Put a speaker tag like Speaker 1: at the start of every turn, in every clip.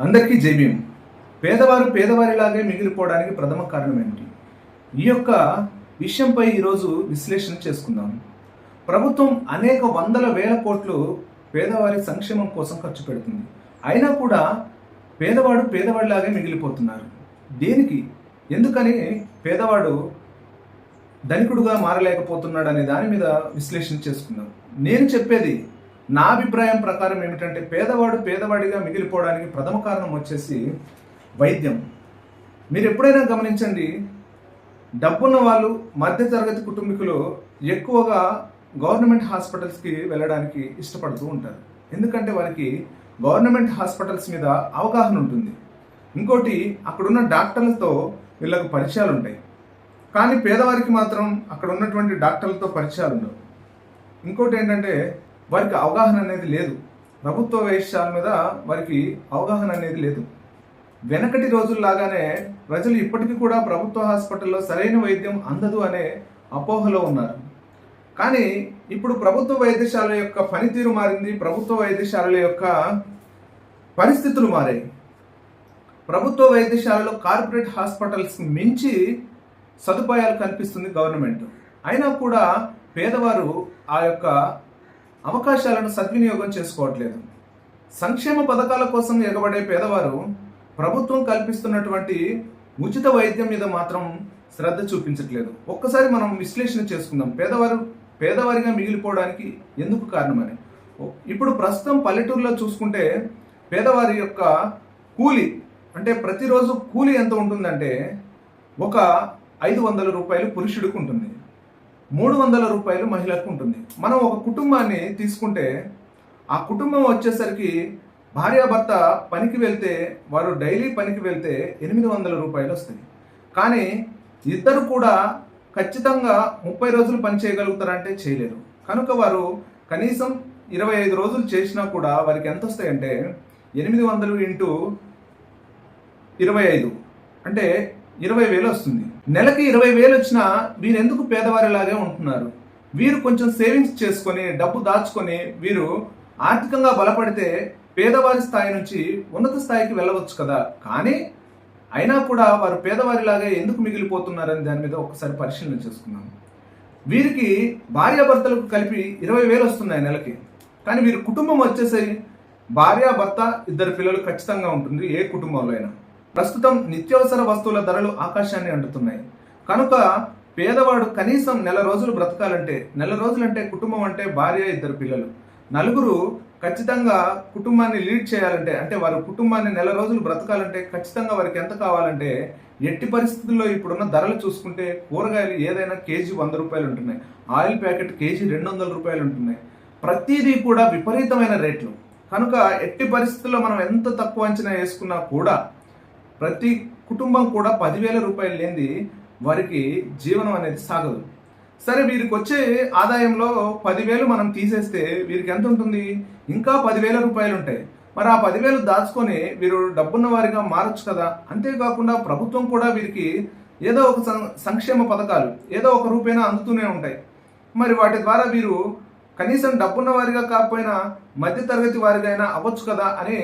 Speaker 1: అందరికీ జైభీం పేదవారు పేదవారిలాగే మిగిలిపోవడానికి ప్రథమ కారణం ఏమిటి? ఈ యొక్క విషయంపై ఈరోజు విశ్లేషణ చేసుకుందాం. ప్రభుత్వం అనేక వందల వేల కోట్లు పేదవారి సంక్షేమం కోసం ఖర్చు పెడుతుంది. అయినా కూడా పేదవాడు పేదవాడిలాగే మిగిలిపోతున్నారు. దేనికి? ఎందుకని పేదవాడు ధనికుడుగా మారలేకపోతున్నాడు అనే దాని మీద విశ్లేషణ చేసుకుందాం. నేను చెప్పేది నా అభిప్రాయం ప్రకారం ఏమిటంటే పేదవాడు పేదవాడిగా మిగిలిపోవడానికి ప్రథమ కారణం వచ్చేసి వైద్యం. మీరు ఎప్పుడైనా గమనించండి డబ్బున్న వాళ్ళు మధ్యతరగతి కుటుంబీకులు ఎక్కువగా గవర్నమెంట్ హాస్పిటల్స్కి వెళ్ళడానికి ఇష్టపడుతూ ఉంటారు. ఎందుకంటే వారికి గవర్నమెంట్ హాస్పిటల్స్ మీద అవగాహన ఉంటుంది. ఇంకోటి అక్కడున్న డాక్టర్లతో వీళ్ళకు పరిచయాలు ఉంటాయి. కానీ పేదవారికి మాత్రం అక్కడ ఉన్నటువంటి డాక్టర్లతో పరిచయాలు ఉండవు. ఇంకోటి ఏంటంటే వారికి అవగాహన అనేది లేదు. ప్రభుత్వ వైద్యశాల మీద వారికి అవగాహన అనేది లేదు. వెనకటి రోజుల్లాగానే ప్రజలు ఇప్పటికీ కూడా ప్రభుత్వ హాస్పిటల్లో సరైన వైద్యం అందదు అనే అపోహలో ఉన్నారు. కానీ ఇప్పుడు ప్రభుత్వ వైద్యశాల యొక్క పనితీరు మారింది. ప్రభుత్వ వైద్యశాలల యొక్క పరిస్థితులు మారాయి. ప్రభుత్వ వైద్యశాలలో కార్పొరేట్ హాస్పిటల్స్ మించి సదుపాయాలు కల్పిస్తుంది గవర్నమెంట్. అయినా కూడా పేదవారు ఆ యొక్క అవకాశాలను సద్వినియోగం చేసుకోవట్లేదు. సంక్షేమ పథకాల కోసం ఎగబడే పేదవారు ప్రభుత్వం కల్పిస్తున్నటువంటి ఉచిత వైద్యం మీద మాత్రం శ్రద్ధ చూపించట్లేదు. ఒక్కసారి మనం విశ్లేషణ చేసుకుందాం. పేదవారు పేదవారిగా మిగిలిపోవడానికి ఎందుకు కారణమని. ఇప్పుడు ప్రస్తుతం పల్లెటూరులో చూసుకుంటే పేదవారి యొక్క కూలి అంటే ప్రతిరోజు కూలి ఎంత ఉంటుందంటే ఒక ఐదు వందల రూపాయలు పురుషుడికి ఉంటుంది. మూడు వందల రూపాయలు మహిళకు ఉంటుంది. మనం ఒక కుటుంబాన్ని తీసుకుంటే ఆ కుటుంబం వచ్చేసరికి భార్యాభర్త పనికి వెళ్తే వారు డైలీ పనికి వెళ్తే ఎనిమిది వందల రూపాయలు వస్తాయి. కానీ ఇద్దరు కూడా ఖచ్చితంగా ముప్పై రోజులు పని చేయగలుగుతారంటే చేయలేరు. కనుక వారు కనీసం ఇరవై ఐదు రోజులు చేసినా కూడా వారికి ఎంత వస్తాయంటే ఎనిమిది వందలు ఇంటూ ఇరవై ఐదు. అంటే ఇరవై వేలు వస్తుంది. నెలకి ఇరవై వేలు వచ్చినా వీరు ఎందుకు పేదవారిలాగే ఉంటున్నారు? వీరు కొంచెం సేవింగ్స్ చేసుకొని డబ్బు దాచుకొని వీరు ఆర్థికంగా బలపడితే పేదవారి స్థాయి నుంచి ఉన్నత స్థాయికి వెళ్ళవచ్చు కదా. కానీ అయినా కూడా వారు పేదవారిలాగే ఎందుకు మిగిలిపోతున్నారని దాని మీద ఒకసారి పరిశీలన చేసుకున్నాం వీరికి భార్యాభర్తలకు కలిపి ఇరవై వేలు వస్తున్నాయి నెలకి. కానీ వీరి కుటుంబం వచ్చేసరి భార్య భర్త ఇద్దరు పిల్లలు ఖచ్చితంగా ఉంటుంది ఏ కుటుంబంలో అయినా. ప్రస్తుతం నిత్యావసర వస్తువుల ధరలు ఆకాశాన్ని అంటుతున్నాయి. కనుక పేదవాడు కనీసం నెల రోజులు బ్రతకాలంటే నెల రోజులంటే కుటుంబం అంటే భార్య ఇద్దరు పిల్లలు. నలుగురు ఖచ్చితంగా కుటుంబాన్ని లీడ్ చేయాలంటే అంటే వారి కుటుంబాన్ని నెల రోజులు బ్రతకాలంటే ఖచ్చితంగా వారికి ఎంత కావాలంటే ఎట్టి పరిస్థితుల్లో ఇప్పుడున్న ధరలు చూసుకుంటే కూరగాయలు ఏదైనా కేజీ వంద రూపాయలు ఉంటున్నాయి. ఆయిల్ ప్యాకెట్ కేజీ రెండు వందల రూపాయలు ఉంటున్నాయి. ప్రతిదీ కూడా విపరీతమైన రేట్లు. కనుక ఎట్టి పరిస్థితుల్లో మనం ఎంత తక్కువ అంచనా వేసుకున్నా కూడా ప్రతి కుటుంబం కూడా పదివేల రూపాయలు లేనిది వారికి జీవనం అనేది సాగదు. సరే వీరికి వచ్చే ఆదాయంలో పదివేలు మనం తీసేస్తే వీరికి ఎంత ఉంటుంది? ఇంకా పదివేల రూపాయలు ఉంటాయి మరి ఆ పదివేలు దాచుకొని వీరు డబ్బున్న వారిగా మారచ్చు కదా? అంతేకాకుండా ప్రభుత్వం కూడా వీరికి ఏదో ఒక సం- సంక్షేమ పథకాలు ఏదో ఒక రూపేణా అందుతూనే ఉంటాయి. మరి వాటి ద్వారా వీరు కనీసం డబ్బున్న వారిగా కాకపోయినా మధ్యతరగతి వారిగా అవ్వచ్చు కదా అని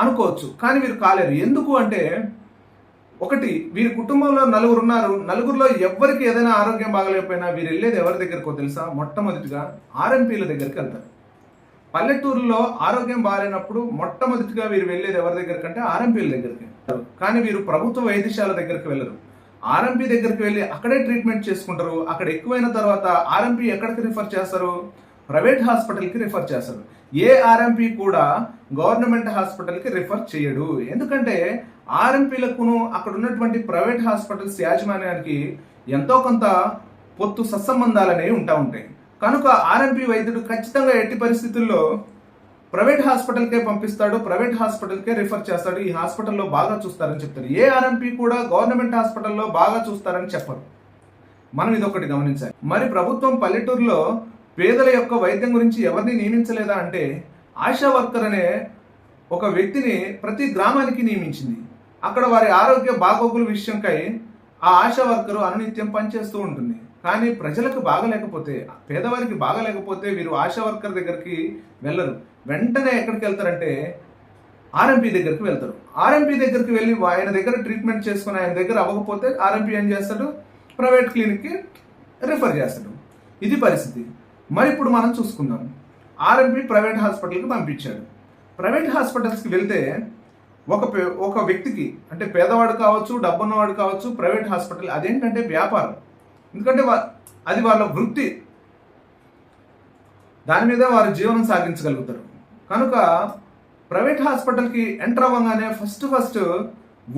Speaker 1: అనుకోవచ్చు. కానీ వీరు కాలేరు. ఎందుకు అంటే ఒకటి వీరి కుటుంబంలో నలుగురు ఉన్నారు నలుగురిలో ఎవరికి ఏదైనా ఆరోగ్యం బాగలేకపోయినా వీరు వెళ్ళేది ఎవరి దగ్గరకో తెలుసా? మొట్టమొదటిగా ఆర్ఎంపీల దగ్గరికి వెళ్తారు. పల్లెటూరులో ఆరోగ్యం బాగాలేనప్పుడు మొట్టమొదటిగా వీరు వెళ్ళేది ఎవరి దగ్గరికి అంటే ఆర్ఎంపీల దగ్గరికి వెళ్తారు. కానీ వీరు ప్రభుత్వ వైద్యశాల దగ్గరికి వెళ్ళరు. ఆర్ఎంపీ దగ్గరికి వెళ్ళి అక్కడే ట్రీట్మెంట్ చేసుకుంటారు. అక్కడ ఎక్కువైన తర్వాత ఆర్ఎంపీ ఎక్కడికి రిఫర్ చేస్తారు? ప్రైవేట్ హాస్పిటల్కి రిఫర్ చేస్తారు ఏ ఆర్ఎంపీ కూడా గవర్నమెంట్ హాస్పిటల్కి రిఫర్ చేయడు. ఎందుకంటే ఆర్ఎంపీలకును అక్కడ ఉన్నటువంటి ప్రైవేట్ హాస్పిటల్స్ యాజమాన్యానికి ఎంతో కొంత పొత్తు సత్సంబంధాలు అనేవి ఉంటా ఉంటాయి. కనుక ఆర్ఎంపీ వైద్యుడు ఖచ్చితంగా ఎట్టి పరిస్థితుల్లో ప్రైవేట్ హాస్పిటల్కే పంపిస్తాడు ప్రైవేట్ హాస్పిటల్కే రిఫర్ చేస్తాడు ఈ హాస్పిటల్లో బాగా చూస్తారని చెప్తారు. ఏ ఆర్ఎంపీ కూడా గవర్నమెంట్ హాస్పిటల్లో బాగా చూస్తారని చెప్పరు. మనం ఇదొకటి గమనించాలి. మరి ప్రభుత్వం పల్లెటూరులో పేదల యొక్క వైద్యం గురించి ఎవరిని నియమించలేదా అంటే ఆశా వర్కర్ అనే ఒక వ్యక్తిని ప్రతి గ్రామానికి నియమించింది. అక్కడ వారి ఆరోగ్య బాగోగుల విషయంకై ఆ ఆశా వర్కరు అనునిత్యం పనిచేస్తూ ఉంటుంది. కానీ ప్రజలకు బాగలేకపోతే పేదవారికి బాగలేకపోతే వీరు ఆశా వర్కర్ దగ్గరికి వెళ్ళరు. వెంటనే ఎక్కడికి వెళ్తారంటే ఆర్ఎంపీ దగ్గరికి వెళ్తారు. ఆర్ఎంపీ దగ్గరికి వెళ్ళి ఆయన దగ్గర ట్రీట్మెంట్ చేసుకుని ఆయన దగ్గర అవ్వకపోతే ఆర్ఎంపీ ఏం చేస్తాడు? ప్రైవేట్ క్లినిక్కి రిఫర్ చేస్తాడు. ఇది పరిస్థితి. మరి ఇప్పుడు మనం చూసుకుందాం. ఆర్ఎంపీ ప్రైవేట్ హాస్పిటల్కి పంపించాడు. ప్రైవేట్ హాస్పిటల్స్కి వెళ్తే ఒక పే- ఒక వ్యక్తికి అంటే పేదవాడు కావచ్చు డబ్బున్నవాడు కావచ్చు ప్రైవేట్ హాస్పిటల్ అదేంటంటే వ్యాపారం. ఎందుకంటే అది వాళ్ళ వృత్తి. దాని మీద వారు జీవనం సాగించగలుగుతారు. కనుక ప్రైవేట్ హాస్పిటల్కి ఎంటర్ అవ్వగానే ఫస్ట్ ఫస్ట్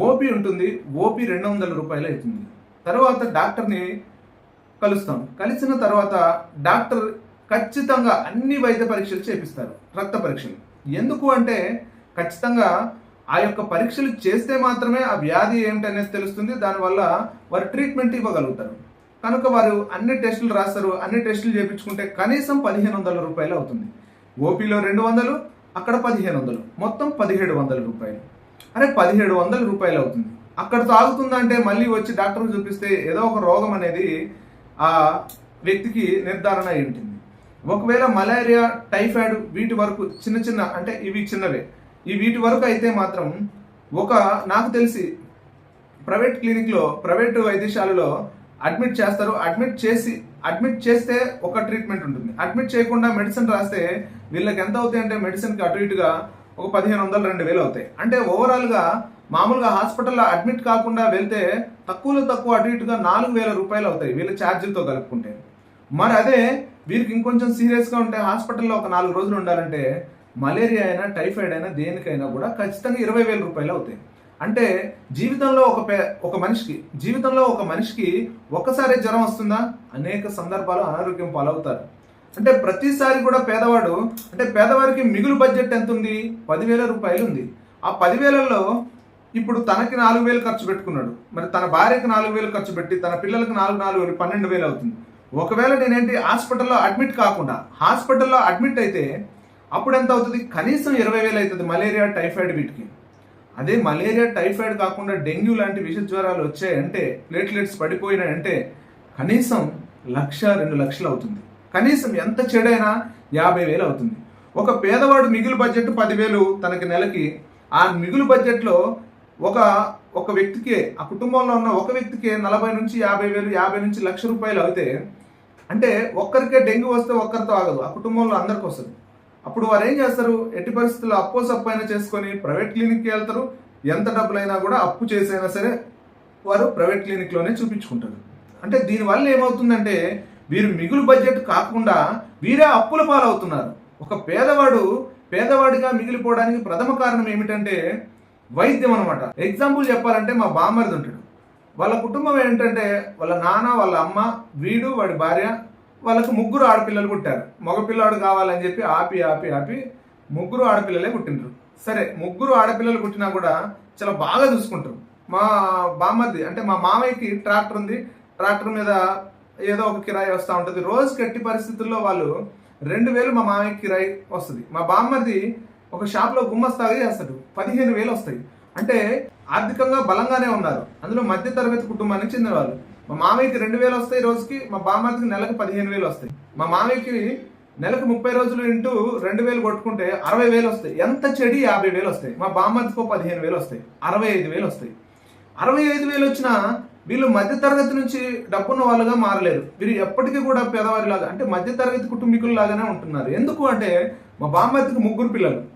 Speaker 1: ఓపీ ఉంటుంది. ఓపీ రెండు వందల రూపాయలు అవుతుంది. తర్వాత డాక్టర్ని కలుస్తాం. కలిసిన తర్వాత డాక్టర్ ఖచ్చితంగా అన్ని వైద్య పరీక్షలు చేపిస్తారు రక్త పరీక్షలు. ఎందుకు అంటే ఖచ్చితంగా ఆ యొక్క పరీక్షలు చేస్తే మాత్రమే ఆ వ్యాధి ఏమిటనేది తెలుస్తుంది దానివల్ల వారు ట్రీట్మెంట్ ఇవ్వగలుగుతారు. కనుక వారు అన్ని టెస్టులు రాస్తారు అన్ని టెస్టులు చేయించుకుంటే కనీసం పదిహేను వందల రూపాయలు అవుతుంది. ఓపీలో రెండు వందలు అక్కడ పదిహేను వందలు మొత్తం పదిహేడు వందల రూపాయలు. అరే పదిహేడు వందల రూపాయలు అవుతుంది. అక్కడ తాగుతుందంటే మళ్ళీ వచ్చి డాక్టర్ చూపిస్తే ఏదో ఒక రోగం అనేది ఆ వ్యక్తికి నిర్ధారణ అయి ఉంటుంది. ఒకవేళ మలేరియా టైఫాయిడ్ వీటి వరకు చిన్న చిన్న అంటే ఇవి చిన్నవే. ఈ వీటి వరకు అయితే మాత్రం ఒక నాకు తెలిసి ప్రైవేట్ క్లినిక్లో ప్రైవేట్ వైద్యశాలలో అడ్మిట్ చేస్తారు. అడ్మిట్ చేసి అడ్మిట్ చేస్తే ఒక ట్రీట్మెంట్ ఉంటుంది. అడ్మిట్ చేయకుండా మెడిసిన్ రాస్తే వీళ్ళకి ఎంత అవుతాయి అంటే మెడిసిన్కి అటు ఇటుగా ఒక పదిహేను వందలు రెండు వేలు అవుతాయి. అంటే ఓవరాల్గా మామూలుగా హాస్పిటల్లో అడ్మిట్ కాకుండా వెళ్తే తక్కువలో తక్కువ అటు ఇటుగా నాలుగు వేల రూపాయలు అవుతాయి వీళ్ళ ఛార్జీలతో కలుపుకుంటే. మరి అదే వీరికి ఇంకొంచెం సీరియస్గా ఉంటే హాస్పిటల్లో ఒక నాలుగు రోజులు ఉండాలంటే మలేరియా అయినా టైఫాయిడ్ అయినా దేనికైనా కూడా ఖచ్చితంగా ఇరవై వేల రూపాయలు అవుతాయి. అంటే జీవితంలో ఒక పే ఒక మనిషికి జీవితంలో ఒక మనిషికి ఒక్కసారి జ్వరం వస్తుందా? అనేక సందర్భాలు అనారోగ్యం పాలవుతారు. అంటే ప్రతిసారి కూడా పేదవాడు అంటే పేదవారికి మిగులు బడ్జెట్ ఎంత ఉంది పదివేల రూపాయలు ఉంది ఆ పదివేలలో ఇప్పుడు తనకి నాలుగు వేలు ఖర్చు పెట్టుకున్నాడు. మరి తన భార్యకి నాలుగు వేలు ఖర్చు పెట్టి తన పిల్లలకు నాలుగు నాలుగు వేలు పన్నెండు వేలు అవుతుంది. ఒకవేళ నేనేంటి హాస్పిటల్లో అడ్మిట్ కాకుండా హాస్పిటల్లో అడ్మిట్ అయితే అప్పుడు ఎంత అవుతుంది? కనీసం ఇరవై వేలు అవుతుంది మలేరియా టైఫాయిడ్ వీటికి. అదే మలేరియా టైఫాయిడ్ కాకుండా డెంగ్యూ లాంటి విష జ్వరాలు వచ్చాయంటే ప్లేట్లెట్స్ పడిపోయినాయంటే కనీసం లక్ష రెండు లక్షలు అవుతుంది. కనీసం ఎంత చెడైనా యాభై వేలు అవుతుంది. ఒక పేదవాడు మిగులు బడ్జెట్ పదివేలు తనకి నెలకి ఆ మిగులు బడ్జెట్లో ఒక ఒక వ్యక్తికే ఆ కుటుంబంలో ఉన్న ఒక వ్యక్తికి నలభై నుంచి యాభై వేలు యాభై నుంచి లక్ష రూపాయలు అయితే అంటే ఒక్కరికే డెంగ్యూ వస్తే ఒక్కరితో ఆగదు ఆ కుటుంబంలో అందరికి వస్తుంది. అప్పుడు వారు ఏం చేస్తారు? ఎట్టి పరిస్థితుల్లో అప్పో సప్పు అయినా చేసుకొని ప్రైవేట్ క్లినిక్కి వెళ్తారు. ఎంత డబ్బులైనా కూడా అప్పు చేసైనా సరే వారు ప్రైవేట్ క్లినిక్లోనే చూపించుకుంటారు. అంటే దీనివల్ల ఏమవుతుందంటే వీరు మిగులు బడ్జెట్ కాకుండా వీరే అప్పుల పాలవుతున్నారు. ఒక పేదవాడు పేదవాడిగా మిగిలిపోవడానికి ప్రథమ కారణం ఏమిటంటే వైద్యం అనమాట ఎగ్జాంపుల్ చెప్పాలంటే మా బామ్మరిది ఉంటాడు. వాళ్ళ కుటుంబం ఏంటంటే వాళ్ళ నాన్న వాళ్ళ అమ్మ వీడు వాడి భార్య వాళ్ళకు ముగ్గురు ఆడపిల్లలు పుట్టారు. మగపిల్లాడు కావాలని చెప్పి ఆపి ఆపి ఆపి ముగ్గురు ఆడపిల్లలే పుట్టినరు సరే ముగ్గురు ఆడపిల్లలు పుట్టినా కూడా చాలా బాగా చూసుకుంటారు. మా బామ్మది అంటే మా మామయ్యకి ట్రాక్టర్ ఉంది. ట్రాక్టర్ మీద ఏదో ఒక కిరాయి వస్తూ ఉంటుంది. రోజు కట్టి పరిస్థితుల్లో వాళ్ళు రెండు వేలు మా మామయ్యకి కిరాయి వస్తుంది. మా బామ్మది ఒక షాప్లో గుమ్మస్తాగా చేస్తాడు. పదిహేను వేలు వస్తాయి. అంటే ఆర్థికంగా బలంగానే ఉన్నారు. అందులో మధ్య తరగతి కుటుంబానికి చెందిన వాళ్ళు. మా మామయ్యకి రెండు వేలు వస్తాయి రోజుకి మా బామ్మకి నెలకు పదిహేను వేలు వస్తాయి. మా మామయ్యకి నెలకు ముప్పై రోజులు ఇంటూ రెండు వేలు కొట్టుకుంటే అరవై వేలు వస్తాయి. ఎంత చెడి యాభై వేలు వస్తాయి. మా బామ్మదికో పదిహేను వేలు వస్తాయి. అరవై ఐదు వేలు వస్తాయి. అరవై ఐదు వేలు వచ్చినా వీళ్ళు మధ్య తరగతి నుంచి డబ్బున్న వాళ్ళుగా మారలేరు వీరు ఎప్పటికీ కూడా పేదవారిలాగా అంటే మధ్య తరగతి కుటుంబీకుల్లాగానే ఉంటున్నారు. ఎందుకు అంటే మా బామ్మతికి ముగ్గురు పిల్లలు.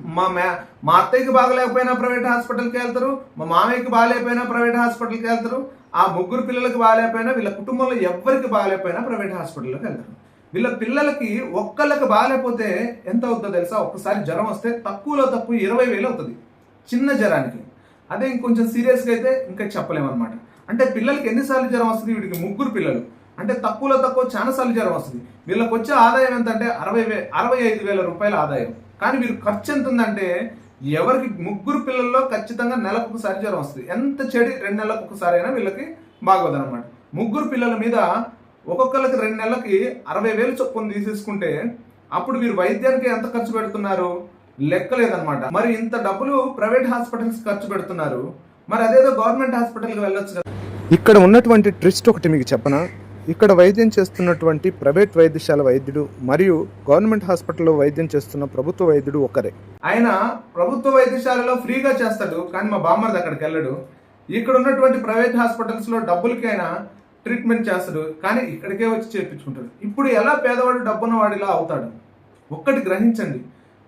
Speaker 1: మా మే మా అత్తయ్యకి బాగలేకపోయినా ప్రైవేట్ హాస్పిటల్కి వెళ్తారు మా మామయ్యకి బాగాలేకపోయినా ప్రైవేట్ హాస్పిటల్కి వెళ్తారు ఆ ముగ్గురు పిల్లలకి బాగాలేకపోయినా వీళ్ళ కుటుంబంలో ఎవ్వరికి బాగాలేకపోయినా ప్రైవేట్ హాస్పిటల్కి వెళ్తారు. వీళ్ళ పిల్లలకి ఒక్కళ్ళకి బాగాలేకపోతే ఎంత అవుతుందో తెలుసా? ఒక్కసారి జ్వరం వస్తే తక్కువలో తక్కువ ఇరవై వేలు అవుతుంది చిన్న జ్వరానికి. అదే ఇంకొంచెం సీరియస్గా అయితే ఇంకా చెప్పలేమన్నమాట. అంటే పిల్లలకి ఎన్నిసార్లు జ్వరం వస్తుంది? వీడికి ముగ్గురు పిల్లలు. అంటే తక్కువలో తక్కువ చాలా సార్లు జ్వరం వస్తుంది. వీళ్ళకి వచ్చే ఆదాయం ఎంత అంటే అరవై వే అరవై ఐదు వేల రూపాయల ఆదాయం. కానీ వీళ్ళు ఖర్చు ఎంత ఉందంటే ఎవరికి ముగ్గురు పిల్లల్లో ఖచ్చితంగా నెలకు ఒకసారి జ్వరం వస్తుంది. ఎంత చెడి రెండు నెలలకు ఒకసారి అయినా వీళ్ళకి బాగోదు అనమాట ముగ్గురు పిల్లల మీద ఒక్కొక్కరికి రెండు నెలలకి అరవై వేలు చొప్పున తీసేసుకుంటే అప్పుడు వీరు వైద్యానికి ఎంత ఖర్చు పెడుతున్నారు? లెక్కలేదనమాట మరి ఇంత డబ్బులు ప్రైవేట్ హాస్పిటల్స్ ఖర్చు పెడుతున్నారు. మరి అదేదో గవర్నమెంట్ హాస్పిటల్కి వెళ్ళొచ్చు కదా.
Speaker 2: ఇక్కడ ఉన్నటువంటి ట్రిస్ట్ ఒకటి మీకు చెప్పనా? ఇక్కడ వైద్యం చేస్తున్నటువంటి ప్రైవేట్ వైద్యశాల వైద్యుడు మరియు గవర్నమెంట్ హాస్పిటల్లో వైద్యం చేస్తున్న ప్రభుత్వ వైద్యుడు ఒకరే.
Speaker 1: ఆయన ప్రభుత్వ వైద్యశాలలో ఫ్రీగా చేస్తాడు కానీ మా బామ్మర్ది అక్కడికి వెళ్ళడు. ఇక్కడ ఉన్నటువంటి ప్రైవేట్ హాస్పిటల్స్లో ట్రీట్మెంట్ చేస్తాడు కానీ ఇక్కడికే వచ్చి చేయించుకుంటాడు ఇప్పుడు ఎలా పేదవాడు డబ్బున్న వాడిలా అవుతాడు? ఒక్కటి గ్రహించండి.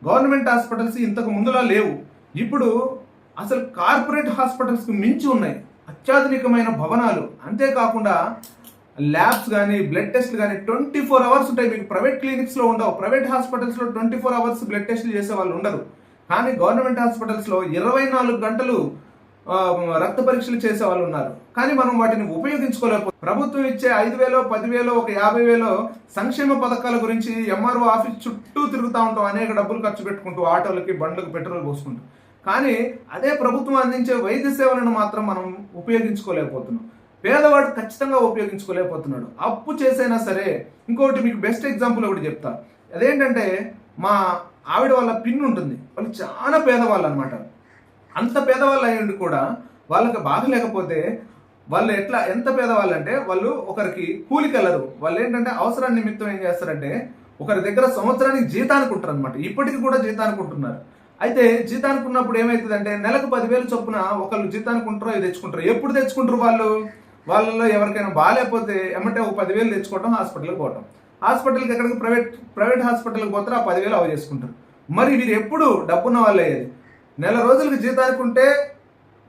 Speaker 1: గవర్నమెంట్ హాస్పిటల్స్ ఇంతకు ముందులా లేవు. ఇప్పుడు అసలు కార్పొరేట్ హాస్పిటల్స్కి మించి ఉన్నాయి. అత్యాధునికమైన భవనాలు. అంతేకాకుండా ల్యాబ్స్ కానీ బ్లడ్ టెస్ట్లు కానీ ట్వంటీ ఫోర్ అవర్స్ ఉంటాయి. మీకు ప్రైవేట్ క్లినిక్స్లో ఉండవు. ప్రైవేట్ హాస్పిటల్స్లో ట్వంటీ ఫోర్ అవర్స్ బ్లడ్ టెస్ట్లు చేసే వాళ్ళు ఉండరు. కానీ గవర్నమెంట్ హాస్పిటల్స్లో ఇరవై నాలుగు గంటలు రక్త పరీక్షలు చేసే వాళ్ళు ఉన్నారు. కానీ మనం వాటిని ఉపయోగించుకోలేకపోతే ప్రభుత్వం ఇచ్చే ఐదు వేలో పదివేలో ఒక యాభై వేలో సంక్షేమ పథకాల గురించి ఎంఆర్ఓ ఆఫీస్ చుట్టూ తిరుగుతూ ఉంటాం. అనేక డబ్బులు ఖర్చు పెట్టుకుంటూ ఆటోలకి బండ్లకు పెట్రోల్ పోసుకుంటూ. కానీ అదే ప్రభుత్వం అందించే వైద్య సేవలను మాత్రం మనం ఉపయోగించుకోలేకపోతున్నాం. పేదవాడు ఖచ్చితంగా ఉపయోగించుకోలేకపోతున్నాడు. అప్పు చేసైనా సరే ఇంకొకటి మీకు బెస్ట్ ఎగ్జాంపుల్ ఒకటి చెప్తా. అదేంటంటే మా ఆవిడ వాళ్ళ పిన్ ఉంటుంది. వాళ్ళు చాలా పేదవాళ్ళు అనమాట అంత పేదవాళ్ళు అయ్యండి కూడా వాళ్ళకి బాధ లేకపోతే వాళ్ళు ఎట్లా ఎంత పేదవాళ్ళు అంటే వాళ్ళు ఒకరికి కూలికి వెళ్ళరు. వాళ్ళు ఏంటంటే అవసరాన్ని నిమిత్తం ఏం చేస్తారంటే ఒకరి దగ్గర సంవత్సరానికి జీతానికి ఉంటారు అనమాట ఇప్పటికి కూడా జీతానికి ఉంటున్నారు అయితే జీతానికి ఉన్నప్పుడు ఏమవుతుందంటే నెలకు పదివేలు చొప్పున ఒకళ్ళు జీతానికి ఉంటారో ఇది తెచ్చుకుంటారు. ఎప్పుడు తెచ్చుకుంటారు వాళ్ళు? వాళ్ళలో ఎవరికైనా బాగాలేకపోతే ఎమ్మటే ఒక పదివేలు తెచ్చుకోవడం హాస్పిటల్కి పోవటం. హాస్పిటల్కి ఎక్కడికి? ప్రైవేట్ ప్రైవేట్ హాస్పిటల్కి పోతారు ఆ పదివేలు అవ చేసుకుంటారు. మరి వీరు ఎప్పుడు డబ్బున్న వాళ్ళు అయ్యేది నెల రోజులకి జీతానికి ఉంటే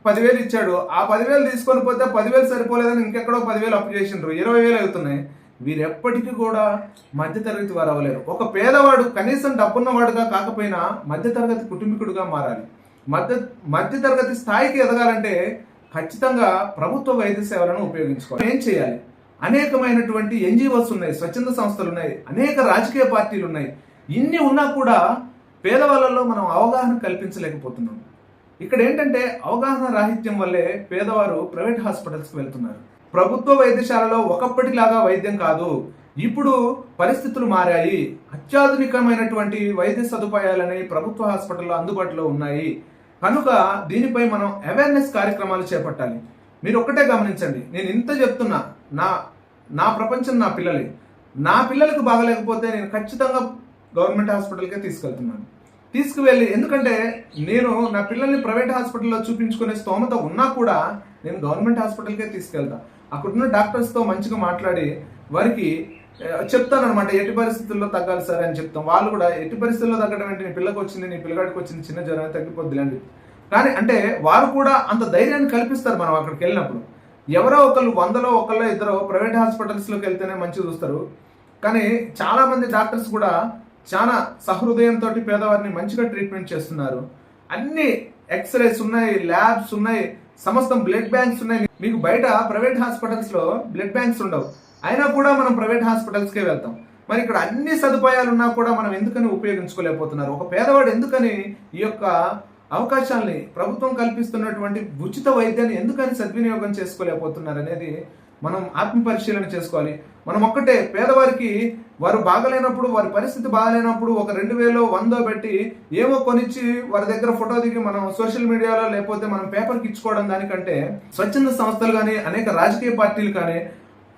Speaker 1: పదివేలు ఇచ్చాడు. ఆ పదివేలు తీసుకొని పోతే పదివేలు సరిపోలేదని ఇంకెక్కడో పదివేలు అప్పు చేసిండ్రు. ఇరవై వేలు అవుతున్నాయి. వీరు ఎప్పటికీ కూడా మధ్యతరగతి వారు అవ్వలేరు. ఒక పేదవాడు కనీసం డబ్బున్నవాడుగా కాకపోయినా మధ్యతరగతి కుటుంబీకుడుగా మారాలి. మధ్య మధ్యతరగతి స్థాయికి ఎదగాలంటే ఖచ్చితంగా ప్రభుత్వ వైద్య సేవలను ఉపయోగించుకోవాలి. ఏం చేయాలి? అనేకమైనటువంటి ఎన్జిఓస్ ఉన్నాయి స్వచ్ఛంద సంస్థలు ఉన్నాయి అనేక రాజకీయ పార్టీలు ఉన్నాయి. ఇన్ని ఉన్నా కూడా పేదవాళ్ళలో మనం అవగాహన కల్పించలేకపోతున్నాం. ఇక్కడ ఏంటంటే అవగాహన రాహిత్యం వల్లే పేదవారు ప్రైవేట్ హాస్పిటల్స్కి వెళ్తున్నారు. ప్రభుత్వ వైద్యశాలలో ఒకప్పటిలాగా వైద్యం కాదు. ఇప్పుడు పరిస్థితులు మారాయి. అత్యాధునికమైనటువంటి వైద్య సదుపాయాలని ప్రభుత్వ హాస్పిటల్లో అందుబాటులో ఉన్నాయి. కనుక దీనిపై మనం అవేర్నెస్ కార్యక్రమాలు చేపట్టాలి. మీరు ఒక్కటే గమనించండి. నేను ఇంత చెప్తున్నా నా నా ప్రపంచం నా పిల్లలే. నా పిల్లలకు బాగలేకపోతే నేను ఖచ్చితంగా గవర్నమెంట్ హాస్పిటల్కే తీసుకెళ్తున్నాను. తీసుకువెళ్ళి ఎందుకంటే నేను నా పిల్లల్ని ప్రైవేట్ హాస్పిటల్లో చూపించుకునే స్తోమత ఉన్నా కూడా నేను గవర్నమెంట్ హాస్పిటల్కే తీసుకెళ్తా. అక్కడున్న డాక్టర్స్తో మంచిగా మాట్లాడి వారికి చెప్తాను అనమాట ఎట్టి పరిస్థితుల్లో తగ్గాలి సార్ అని చెప్తాం. వాళ్ళు కూడా ఎట్టి పరిస్థితుల్లో తగ్గడం ఏంటి? నీ పిల్లకి వచ్చింది నీ పిల్లగాడికి వచ్చింది చిన్న జ్వరం తగ్గిపోద్దులేండి కానీ అంటే వారు కూడా అంత ధైర్యాన్ని కల్పిస్తారు మనం అక్కడికి వెళ్ళినప్పుడు. ఎవరో ఒకళ్ళు వందలో ఒకళ్ళో ఇద్దరు ప్రైవేట్ హాస్పిటల్స్లోకి వెళ్తేనే మంచిగా చూస్తారు. కానీ చాలామంది డాక్టర్స్ కూడా చాలా సహృదయంతో పేదవారిని మంచిగా ట్రీట్మెంట్ చేస్తున్నారు. అన్ని ఎక్స్రేస్ ఉన్నాయి ల్యాబ్స్ ఉన్నాయి సమస్తం బ్లడ్ బ్యాంక్స్ ఉన్నాయి. మీకు బయట ప్రైవేట్ హాస్పిటల్స్లో బ్లడ్ బ్యాంక్స్ ఉండవు. అయినా కూడా మనం ప్రైవేట్ హాస్పిటల్స్కే వెళ్తాం. మరి ఇక్కడ అన్ని సదుపాయాలు ఉన్నా కూడా మనం ఎందుకని ఉపయోగించుకోలేకపోతున్నారు? ఒక పేదవాడు ఎందుకని ఈ యొక్క అవకాశాల్ని ప్రభుత్వం కల్పిస్తున్నటువంటి ఉచిత వైద్యాన్ని ఎందుకని సద్వినియోగం చేసుకోలేకపోతున్నారు అనేది మనం ఆత్మ పరిశీలన చేసుకోవాలి. మనం ఒక్కటే పేదవారికి వారు బాగలేనప్పుడు వారి పరిస్థితి బాగలేనప్పుడు ఒక రెండు వేలో వందో పెట్టి ఏమో కొనిచ్చి వారి దగ్గర ఫోటో దిగి మనం సోషల్ మీడియాలో లేకపోతే మనం పేపర్కి ఇచ్చుకోవడం దానికంటే స్వచ్ఛంద సంస్థలు కానీ అనేక రాజకీయ పార్టీలు కానీ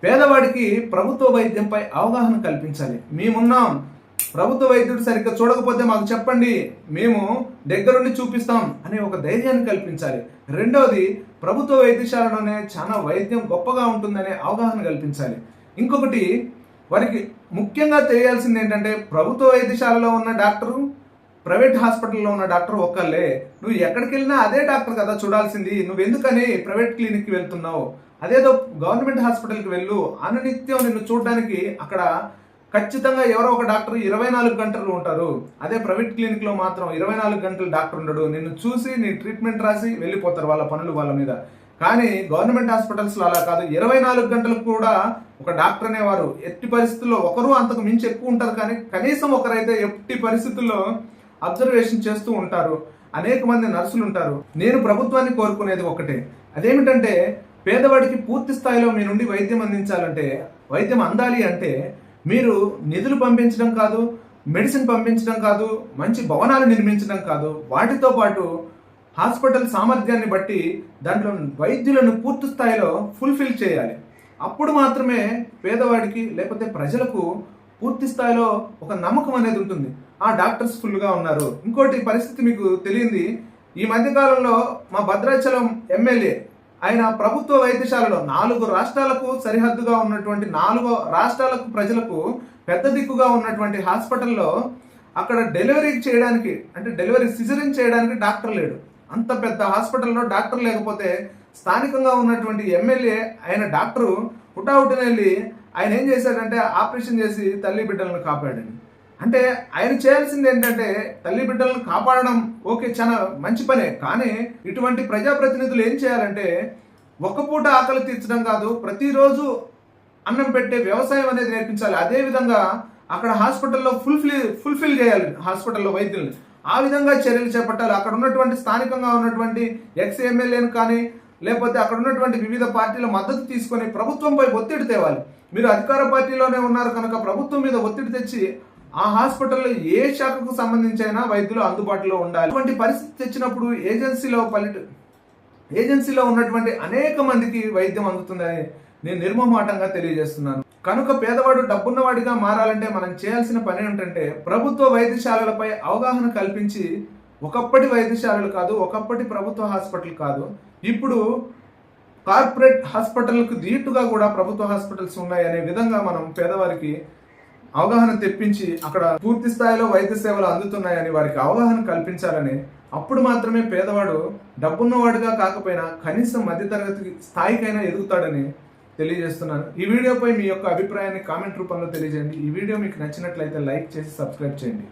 Speaker 1: పేదవాడికి ప్రభుత్వ వైద్యంపై అవగాహన కల్పించాలి. మేమున్నాం. ప్రభుత్వ వైద్యుడు సరిగ్గా చూడకపోతే మాకు చెప్పండి. మేము దగ్గరుండి చూపిస్తాం అనే ఒక ధైర్యాన్ని కల్పించాలి. రెండవది ప్రభుత్వ వైద్యశాలలోనే చాలా వైద్యం గొప్పగా ఉంటుందనే అవగాహన కల్పించాలి. ఇంకొకటి వారికి ముఖ్యంగా తెలియాల్సింది ఏంటంటే ప్రభుత్వ వైద్యశాలలో ఉన్న డాక్టరు ప్రైవేట్ హాస్పిటల్లో ఉన్న డాక్టర్ ఒక్కళ్ళే. నువ్వు ఎక్కడికి వెళ్ళినా అదే డాక్టర్ కదా చూడాల్సింది. నువ్వు ఎందుకని ప్రైవేట్ క్లినిక్కి వెళ్తున్నావు? అదేదో గవర్నమెంట్ హాస్పిటల్కి వెళ్ళు అనునిత్యం నిన్ను చూడడానికి అక్కడ ఖచ్చితంగా ఎవరో ఒక డాక్టర్ ఇరవై నాలుగు గంటలు ఉంటారు. అదే ప్రైవేట్ క్లినిక్లో మాత్రం ఇరవై నాలుగు గంటలు డాక్టర్ ఉండడు. నిన్ను చూసి నీ ట్రీట్మెంట్ రాసి వెళ్ళిపోతారు వాళ్ళ పనులు వాళ్ళ మీద. కానీ గవర్నమెంట్ హాస్పిటల్స్లో అలా కాదు. ఇరవై నాలుగు గంటలకు కూడా ఒక డాక్టర్ అనేవారు ఎట్టి పరిస్థితుల్లో ఒకరు అంతకు మించి ఎక్కువ ఉంటారు కానీ కనీసం ఒకరైతే ఎట్టి పరిస్థితుల్లో అబ్జర్వేషన్ చేస్తూ ఉంటారు. అనేక మంది నర్సులు ఉంటారు. నేను ప్రభుత్వాన్ని కోరుకునేది ఒకటే అదేమిటంటే పేదవాడికి పూర్తి స్థాయిలో మీ నుండి వైద్యం అందించాలంటే వైద్యం అందాలి అంటే మీరు నిధులు పంపించడం కాదు మెడిసిన్ పంపించడం కాదు మంచి భవనాలు నిర్మించడం కాదు. వాటితో పాటు హాస్పిటల్ సామర్థ్యాన్ని బట్టి దాంట్లో వైద్యులను పూర్తి స్థాయిలో ఫుల్ఫిల్ చేయాలి. అప్పుడు మాత్రమే పేదవాడికి లేకపోతే ప్రజలకు పూర్తి స్థాయిలో ఒక నమ్మకం అనేది ఉంటుంది. ఆ డాక్టర్స్ ఫుల్గా ఉన్నారు. ఇంకోటి పరిస్థితి మీకు తెలియంది. ఈ మధ్యకాలంలో మా భద్రాచలం ఎమ్మెల్యే ఆయన ప్రభుత్వ వైద్యశాలలో నాలుగు రాష్ట్రాలకు సరిహద్దుగా ఉన్నటువంటి నాలుగు రాష్ట్రాలకు ప్రజలకు పెద్ద దిక్కుగా ఉన్నటువంటి హాస్పిటల్లో అక్కడ డెలివరీ చేయడానికి అంటే డెలివరీ సిజరింగ్ చేయడానికి డాక్టర్ లేడు. అంత పెద్ద హాస్పిటల్లో డాక్టర్ లేకపోతే స్థానికంగా ఉన్నటువంటి ఎమ్మెల్యే ఆయన డాక్టరు హుటాహుటిన వెళ్ళి ఆయన ఏం చేశాడంటే ఆపరేషన్ చేసి తల్లి బిడ్డలను కాపాడండి. అంటే ఆయన చేయాల్సింది ఏంటంటే తల్లి బిడ్డలను కాపాడడం. ఓకే చాలా మంచి పనే. కానీ ఇటువంటి ప్రజాప్రతినిధులు ఏం చేయాలంటే ఒక పూట ఆకలి తీర్చడం కాదు ప్రతిరోజు అన్నం పెట్టే వ్యవసాయం అనేది నేర్పించాలి. అదేవిధంగా అక్కడ హాస్పిటల్లో ఫుల్ఫిల్ ఫుల్ఫిల్ చేయాలి హాస్పిటల్లో వైద్యుల్ని. ఆ విధంగా చర్యలు చేపట్టాలి. అక్కడ ఉన్నటువంటి స్థానికంగా ఉన్నటువంటి ఎక్స్ ఎమ్మెల్యేను కానీ లేకపోతే అక్కడ ఉన్నటువంటి వివిధ పార్టీల మద్దతు తీసుకొని ప్రభుత్వంపై ఒత్తిడి తేవాలి. మీరు అధికార పార్టీలోనే ఉన్నారు కనుక ప్రభుత్వం మీద ఒత్తిడి తెచ్చి ఆ హాస్పిటల్లో ఏ శాఖకు సంబంధించిన వైద్యులు అందుబాటులో ఉండాలి. అటువంటి పరిస్థితి తెచ్చినప్పుడు ఏజెన్సీలో పల్లెటూ ఏజెన్సీలో ఉన్నటువంటి అనేక మందికి వైద్యం అందుతుందని నేను నిర్మమాటంగా తెలియజేస్తున్నాను. కనుక పేదవాడు డబ్బున్నవాడిగా మారాలంటే మనం చేయాల్సిన పని ఏంటంటే ప్రభుత్వ వైద్యశాలలపై అవగాహన కల్పించి ఒకప్పటి వైద్యశాలలు కాదు ఒకప్పటి ప్రభుత్వ హాస్పిటల్ కాదు. ఇప్పుడు కార్పొరేట్ హాస్పిటల్కు దీటుగా కూడా ప్రభుత్వ హాస్పిటల్స్ ఉన్నాయి అనే విధంగా మనం పేదవారికి అవగాహన తెప్పించి అక్కడ పూర్తి స్థాయిలో వైద్య సేవలు అందుతున్నాయని వారికి అవగాహన కల్పించాలని అప్పుడు మాత్రమే పేదవాడు డబ్బున్నవాడుగా కాకపోయినా కనీసం మధ్యతరగతి స్థాయికైనా ఎదుగుతాడని తెలియజేస్తున్నాను. ఈ వీడియోపై మీ యొక్క అభిప్రాయాన్ని కామెంట్ రూపంలో తెలియజేయండి. ఈ వీడియో మీకు నచ్చినట్లయితే లైక్ చేసి సబ్స్క్రైబ్ చేయండి.